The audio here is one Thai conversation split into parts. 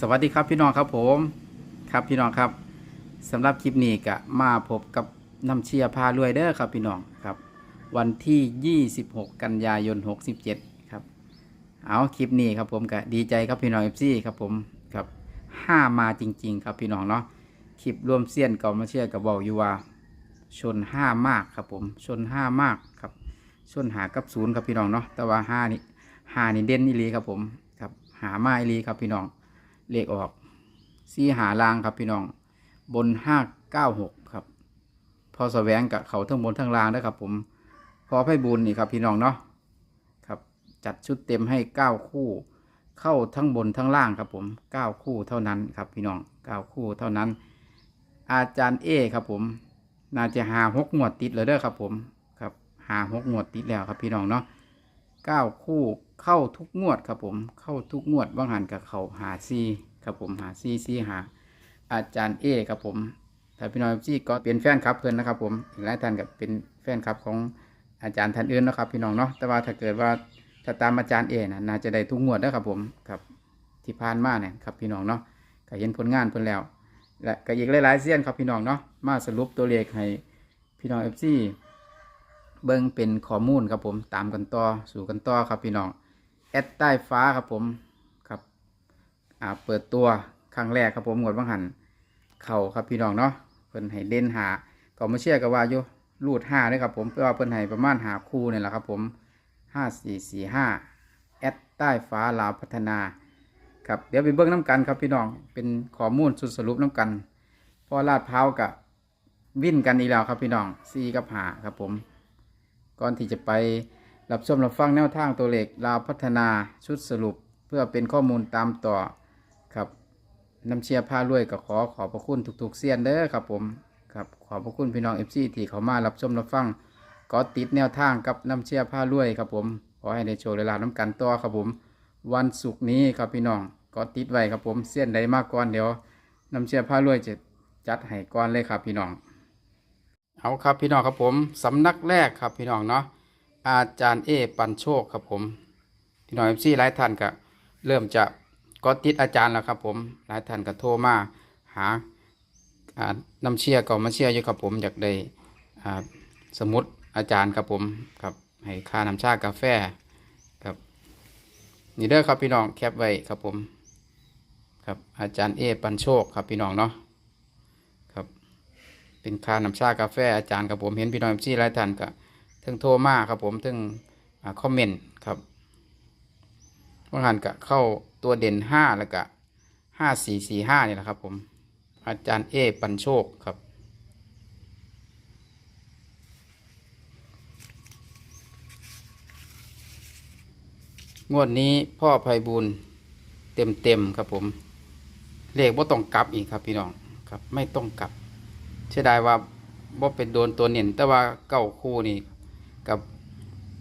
สวัสดีครับพี่น้องครับผมครับพี่น้องครับสำหรับคลิปนี้ก็มาพบกับน้ำเชียร์พารวยเด้อครับพี่น้องครับ วันที่ 26 กันยายน 67 ครับ เอาคลิปนี้ครับผมก็ดีใจครับพี่น้องเอฟซีครับผมครับห้ามาจริง ๆ ครับพี่น้องเนาะคลิปรวมเสี้ยนก่ามาเชียร์กับบอกอยู่ว่าชนห้ามากครับผมชนห้ามากครับชนหากับศูนย์ครับพี่น้องเนาะแต่ว่าห้านี่ห้านี่เด่นอีลีครับผมครับหามาอีลีครับพี่น้อง เลขออกซีหาลางครับพี่น้อง บนห้าเก้าหกครับ พอแสวงกับเขาทั้งบนทั้งล่างนะครับ ผมพอไพ่บุญนี่ครับพี่น้องเนาะครับ จัดชุดเต็มให้เก้าคู่ เข้าทั้งบนทั้งล่างครับ ผมเก้าคู่เท่านั้นครับพี่น้องเก้าคู่เท่านั้น อาจารย์เอครับผม น่าจะหาหกงวดติดเลยเด้อครับ ผมครับหาหกงวดติดแล้วครับพี่น้องเนาะ เก้าคู่เข้าทุกงวดครับผม เข้าทุกงวดว่างหันกับเขาหาซีครับผมหาซีซีหา อาจารย์เอครับผมถ้าพี่น้องซีก็เป็นแฟนคลับเพื่อนนะครับผมอีกหลายท่านกับเป็นแฟนคลับของอาจารย์ท่านอื่นนะครับ พี่น้องเนาะแต่ว่าถ้าเกิดว่าถ้าตามอาจารย์เอนะน่าจะได้ทุกงวดนะครับผมครับที่ผ่านมาเนี่ยครับพี่น้องเนาะก็เห็นผลงานเพิ่นแล้ว และก็อีกหลายๆเสี้ยนครับพี่น้องเนาะมาสรุปตัวเลขให้พี่น้องเอฟซี เบิ้งเป็นข้อมูลครับผมตามกันต่อสู่กันต่อครับพี่น้องแอดใต้ฟ้าครับผมครับอ่าเปิดตัวครั้งแรกครับผมหมดบังหันเข่าครับพี่น้องเนาะเพิ่นให้เด่นหาก็มาเชื่อกันว่าอยู่รูดห้าด้วยครับผมเพื่อว่าเพิ่นให้ประมาณหาคู่เนี่ยแหละครับผมห้าสี่สี่ห้าแอดใต้ฟ้าลาวพัฒนาครับเดี๋ยวไปเบิ้งน้ำกันครับพี่น้องเป็นข้อมูลสุดสรุปน้ำกันพอลาดพร้ากับวิ่นกันอีกแล้วครับพี่น้องซีกับหาครับผม ก่อนที่จะไปรับชมรับฟังแนวทางตัวเลขลาวพัฒนาชุดสรุป เพื่อเป็นข้อมูลตามต่อครับน้ำเชียร์ผ้ารวยก็ขอขอบพระคุณทุกๆเสียนเด้อครับผมครับขอบพระคุณพี่น้องเอฟซีที่เขามารับชมรับฟังก็ติดแนวทางกับน้ำเชียร์ผ้ารวยครับผมขอให้ได้โชว์เวลาน้ำกันต่อครับผม วันศุกร์นี้ครับพี่น้องก็ติดไว้ครับผมเส้นใดมากก่อนเดี๋ยวน้ำเชื่อผ้ารวยจะจัดให้ก่อนเลยครับพี่น้อง เอาครับพี่น้องครับผมสำนักแรกครับพี่น้องเนาะอาจารย์เอปันโชคครับผมพี่น้องเอฟซีหลายท่านก็เริ่มจะก็ติดอาจารย์แล้วครับผมหลายท่านก็โทรมาหาน้ำเชียร์ก็มาเชียร์อยู่ครับผมอยากได้สมุดอาจารย์ครับผมครับให้ค่าน้ำชากาแฟครับนี่เด้อครับพี่น้องแคปไว้ครับผมครับอาจารย์เอปันโชคครับพี่น้องเนาะ เป็นคาน้ำชากาแฟอาจารย์ครับผมเห็นพี่น้องที่หลายท่านก็ถึงโทรมาครับผมถึงอ่าคอมเมนต์ครับว่าหันก็เข้าตัวเด่นห้าแล้วก็ห้าสี่สี่ห้านี่แหละครับผมอาจารย์เอปันโชคครับงวดนี้พ่อไพบูลเต็มเต็มครับผม เลขว่าต้องกลับอีกครับพี่น้องครับ ไม่ต้องกลับ เสียดายว่าว่เป็นโดนตัวเน่นแต่ว่าเก้าคู่นี่กับ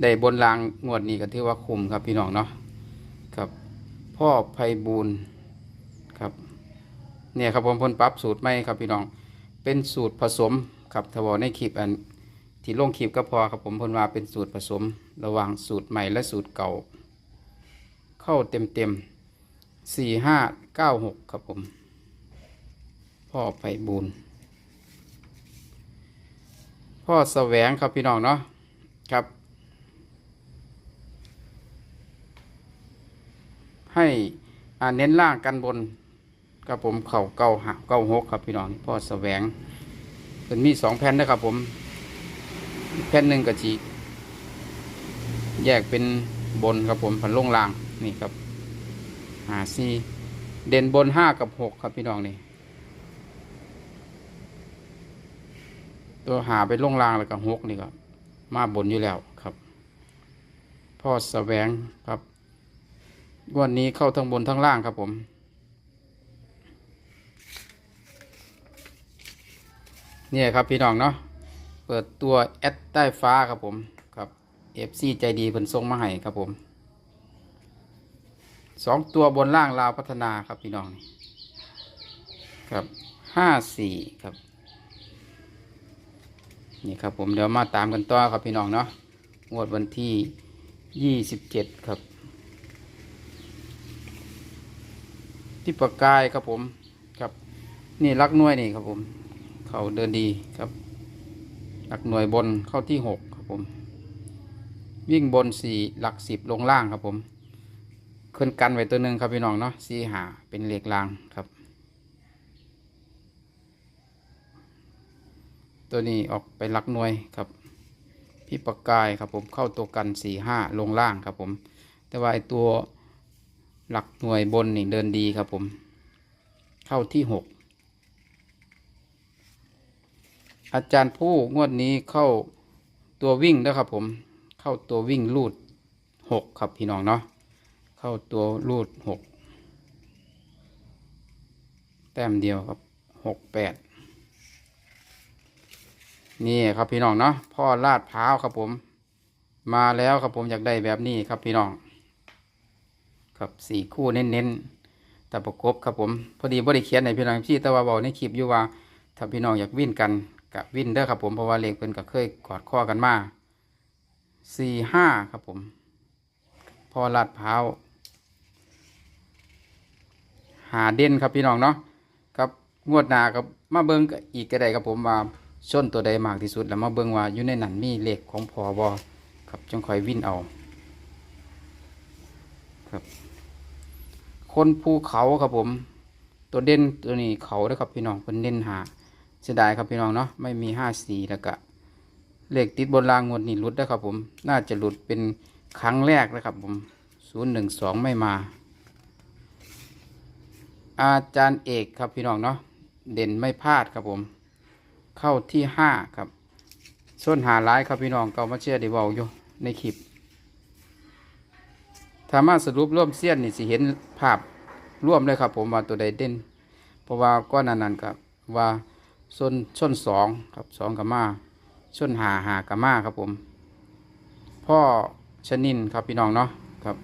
ได้บนรางงวดนี้ก็ถือว่าคุ้มครับพี่น้องเนาะครับ พ่อไพบูลครับเนี่ยครับผมเพนปรับสูตรไม่ครับพี่น้องเป็นสูตรผสมครับทวาในคลิปอันที่ลงคลิปก็พอครับผมเพนว่าเป็นสูตรผสม ระหว่างสูตรใหม่และสูตรเก่า เข้าเต็มเต็มสี่ห้าเก้าหกครับผม พ่อไผ่บูน พ่อแสวงครับพี่น้องเนาะครับ ให้เน้นล่างกันบนครับผมเข่าเก้าหักเก้าหกครับพี่น้องพ่อแสวงเป็นมีสองแผ่นนะครับผม แผ่นหนึ่งกะจีแยกเป็นบนครับผมผันลงล่างนี่ครับหาซีเด่นบนห้ากับหกครับพี่น้องนี่ ตัวหาไปล่งลางแล้วกับหกนี่ก็มาบนอยู่แล้วครับ พ่อแสวงครับวันนี้เข้าทั้งบนทั้งล่างครับผม เนี่ยครับพี่น้องเนาะเปิดตัวแอดใต้ฟ้าครับผมครับเอฟซีใจดีเพิ่นส่งมาให้ครับผมสองตัวบนล่างลาวพัฒนาครับพี่น้องครับห้าสี่ครับ นี่ครับผมเดี๋ยวมาตามกันต่อครับพี่น้องเนาะงวดวันที่ยี่สิบเจ็ดครับ ที่ประกายครับผมครับ นี่ลักหน่วยนี่ครับผม เขาเดินดีครับหลักหน่วยบนเข้าที่หกครับผม วิ่งบนสี่หลักสิบลงล่างครับผมขึ้นกันไว้ตัวหนึ่งครับพี่น้องเนาะสี่หาเป็นเหล็กรางครับ ตัวนี้ออกไปหลักหน่วยครับ พี่ประกายครับผมเข้าตัวกันสี่ห้าลงล่างครับผม แต่ว่าไอตัวหลักหน่วยบนนี่เดินดีครับผม เข้าที่หกอาจารย์ผู้งวดนี้เข้าตัววิ่งนะครับผม เข้าตัววิ่งลูดหกครับพี่น้องเนาะเข้าตัวลูดหกแต้มเดียวครับหกแปด นี่ครับพี่น้องเนาะพ่อลาดพร้าวครับผม มาแล้วครับผมอยากได้แบบนี้ครับพี่น้อง ครับสี่คู่เน้นๆแต่ประกบครับผม พอดีบ่ได้เขียนในพี่น้องพี่ต่ว่าบอกในคลิปอยู่ว่าถ้าพี่น้องอยากวิ่นกันกับวิ่นเด้อครับผมเพราะว่าเลขเพิ่นก็เคยกอดข้อกันมาสี่ห้าครับผม พ่อลาดพร้าวหาเด่นครับพี่น้องเนาะครับงวดหน้ากับมาเบิ้งอีกก็ไดครับผมว่า ส้นตัวใดมากที่สุด แล้วมาเบิ้งว่าอยู่ในนั้นมีเลขของพอบอครับจงคอยวิ่นเอาครับ คนภูเขาครับผม ตัวเด่นตัวนี้เขาเด้อครับพี่น้องเป็นเด่นหาเสียดายครับพี่น้องเนาะไม่มีห้าสี่แล้วก็เลขติดบนรางงวดนี่หลุดนะครับผม น่าจะหลุดเป็นครั้งแรกนะครับผมศูนย์หนึ่งสองไม่มา อาจารย์เอกครับพี่น้องเนาะเด่นไม่พลาดครับผม เข้าที่ห้าครับส้นหาร้ายครับพี่น้องเกามาเชื่อได้เบาอยู่ในคลิปสามารถสรุปร่วมเสี้ยนนี่สิเห็นภาพร่วมเลยครับ ผมว่าตัวใดเด่น เพราะว่าก้อนนั้นนั้นครับว่าส้นส้นสองครับสองกับมาส้นหาหากับมาครับผม พ่อชนินครับพี่น้องเนาะครับ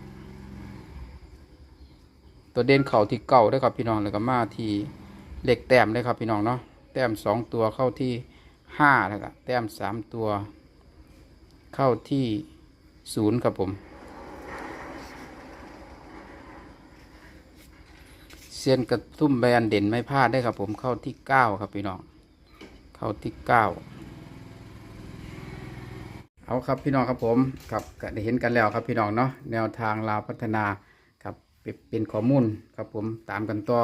ตัวเด่นเข่าที่เก่าด้วยครับพี่น้องแล้วก็มาที่เหล็กแต้มด้วยครับพี่น้องเนาะ แต้มสองตัวเข้าที่ห้าแล้วก็แต้มสามตัว เข้าที่ศูนย์ครับผม เซียนกระทุ่มแบนเด่นไม่พลาดได้ครับผมเข้าที่เก้าครับพี่น้อง เข้าที่เก้าเอาครับพี่น้องครับผมครับก็ได้เห็นกันแล้วครับพี่น้องเนาะแนวทางลาวพัฒนาครับเป็นเป็นข้อมูลครับผมตามกันต่อ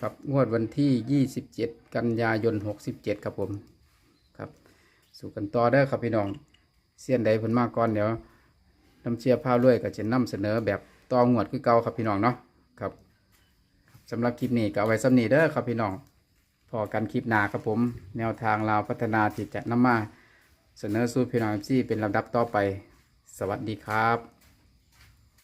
ครับงวดวันที่ 27 กันยายน 67 ครับผมครับ สู่กันต่อเด้อครับพี่น้องเสี้ยนใดผลมากก่อนเดี๋ยวน้ำเชียร์ผ้าด้วยก็จะนำเสนอแบบต่องวดคือเก่าครับพี่น้องเนาะครับสำหรับคลิปนี้ก็เอาไว้สำนีเด้อครับพี่น้องพอกันคลิปหน้าครับผม แนวทางลาวพัฒนาที่จะนำมาเสนอสู่พี่น้องที่เป็นลำดับต่อไป สวัสดีครับ